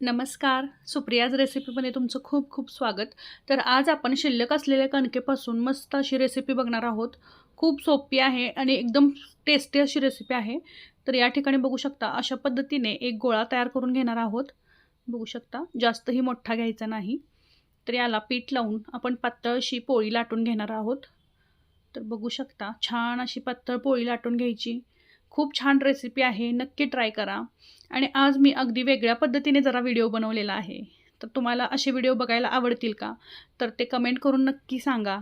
नमस्कार. सुप्रियाज रेसिपीमध्ये तुमचं खूप खूप स्वागत. तर आज आपण शिल्लक असलेल्या कणकेपासून मस्त अशी रेसिपी बघणार आहोत. खूप सोपी आहे आणि एकदम टेस्टी अशी रेसिपी आहे. तर या ठिकाणी बघू शकता अशा पद्धतीने एक गोळा तयार करून घेणार आहोत. बघू शकता जास्तही मोठा घ्यायचा नाही. तर याला पीठ लावून आपण पातळ अशी पोळी लाटून घेणार आहोत. तर बघू शकता छान अशी पातळ पोळी लाटून घ्यायची. खूप छान रेसिपी आहे नक्की ट्राय करा. आणि आज मी अगदी वेगळ्या पद्धतीने जरा व्हिडिओ बनवलेला आहे. तर तुम्हाला असे व्हिडिओ बघायला आवडतील का? तर ते कमेंट करून नक्की सांगा.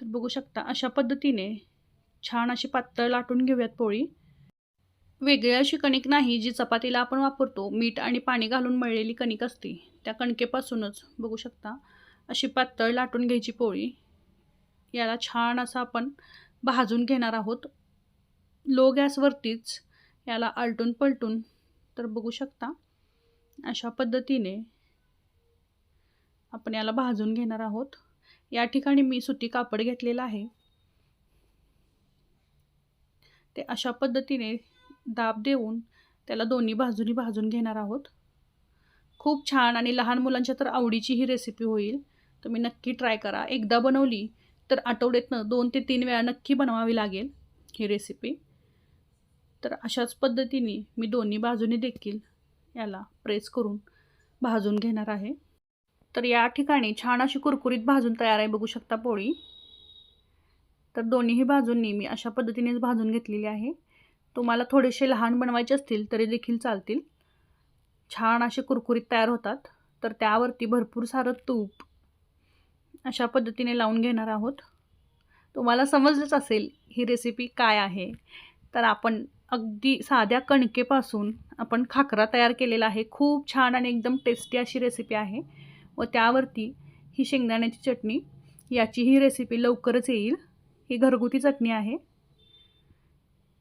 तर बघू शकता अशा पद्धतीने छान अशी पातळ लाटून घेऊयात पोळी. वेगळी अशी कणिक नाही जी चपातीला आपण वापरतो. मीठ आणि पाणी घालून मळलेली कणिक असते. त्या कणकेपासूनच बघू शकता. अशी पातळ लाटून घ्यायची पोळी. याला छान असं आपण भाजून घेणार आहोत. लो गॅसवरतीच याला आलटून पलटून तर बघू शकता अशा पद्धतीने आपण याला भाजून घेणार आहोत. या ठिकाणी मी सुती कापड घेतलेलं आहे. ते अशा पद्धतीने दाब देऊन त्याला दोन्ही बाजूनी भाजून घेणार आहोत. खूप छान आणि लहान मुलांच्या तर आवडीची ही रेसिपी होईल. तुम्ही नक्की ट्राय करा. एकदा बनवली तर आठवड्यातनं दोन ते तीन वेळा नक्की बनवावी लागेल ही रेसिपी तर अशाच पद्धतीने मी दोन्ही बाजूने देखील याला प्रेस करून भाजून घेणार आहे. तर या ठिकाणी छान अशी कुरकुरीत भाजून तयार आहे बघू शकता पोळी. तर दोन्हीही बाजूंनी मी अशा पद्धतीनेच भाजून घेतलेली आहे. तुम्हाला थोडेसे लहान बनवायचे असतील तरी देखील चालतील. छान असे कुरकुरीत तयार होतात. तर त्यावरती भरपूर सारं तूप अशा पद्धतीने लावून घेणार आहोत. तुम्हाला समजलंच असेल ही रेसिपी काय आहे. तर आपण अगदी साध्या कणकेपासून आपण खाकरा तयार केलेला आहे. खूप छान आणि एकदम टेस्टी अशी रेसिपी आहे. व त्यावरती ही शेंगदाण्याची चटणी याची ही रेसिपी लवकरच येईल. ही घरगुती चटणी आहे.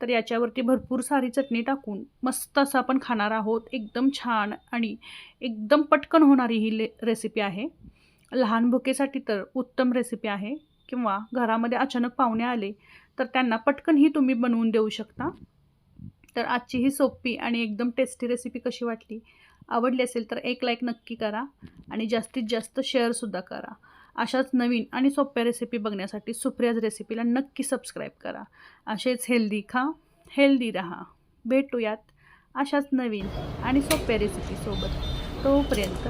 तर याच्यावरती भरपूर सारी चटणी टाकून मस्त असं आपण खाणार आहोत. एकदम छान आणि एकदम पटकन होणारी ही ले रेसिपी आहे. लहान भुकेसाठी तर उत्तम रेसिपी आहे. किंवा घरामध्ये अचानक पाहुणे आले तर त्यांना पटकन ही तुम्ही बनवून देऊ शकता. तर आजची ही सोपी आणि एकदम टेस्टी रेसिपी कशी वाटली? आवडली असेल तर एक लाईक नक्की करा आणि जास्तीत जास्त शेअरसुद्धा करा. अशाच नवीन आणि सोप्या रेसिपी बघण्यासाठी सुप्रियाज रेसिपीला नक्की सबस्क्राईब करा. असेच हेल्दी खा हेल्दी राहा. भेटूयात अशाच नवीन आणि सोप्या रेसिपीसोबत तोपर्यंत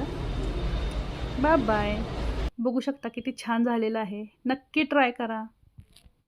बाय बाय बघू शकता किती छान झालेलं आहे. नक्की ट्राय करा.